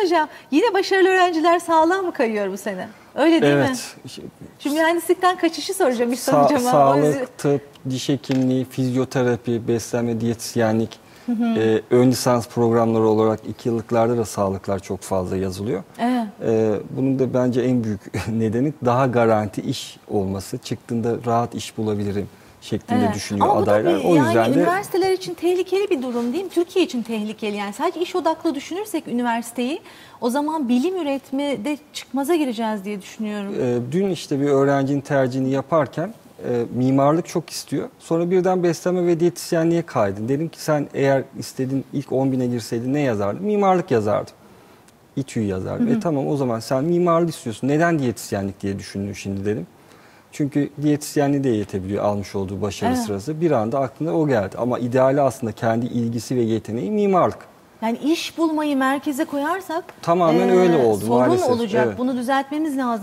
söyleyeceğim. Yine başarılı öğrenciler sağlığa mı kayıyor bu sene? Öyle değil mi? evet. Şimdi mühendislikten kaçışı soracağım. Hiç Sa- sormayacağım ama o yüzden- sağlık, tıp, diş hekimliği, fizyoterapi, beslenme, diyetisyenlik, e, ön lisans programları olarak iki yıllıklarda da sağlıklar çok fazla yazılıyor. Evet. E, bunun da bence en büyük nedeni daha garanti iş olması. Çıktığında rahat iş bulabilirim şeklinde Evet. düşünüyor Ama adaylar. bir- o yani yüzden de üniversiteler için tehlikeli bir durum değil mi? Türkiye için tehlikeli yani. Sadece iş odaklı düşünürsek üniversiteyi o zaman bilim üretmede çıkmaza gireceğiz diye düşünüyorum. e, dün işte bir öğrencinin tercihini yaparken e, mimarlık çok istiyor. Sonra birden beslenme ve diyetisyenliğe kaydın. Dedim ki sen eğer istediğin ilk 10 bine girseydin ne yazardın? Mimarlık yazardım. İTÜ'yü yazardım. E tamam o zaman sen mimarlık istiyorsun. Neden diyetisyenlik diye düşündün şimdi dedim. Çünkü diyetisyenliği de yetebiliyor almış olduğu başarı Evet. sırası. Bir anda aklına o geldi. Ama ideali aslında kendi ilgisi ve yeteneği mimarlık. Yani iş bulmayı merkeze koyarsak Tamamen eee, öyle oldu sorun maalesef. olacak. Evet. Bunu düzeltmemiz lazım.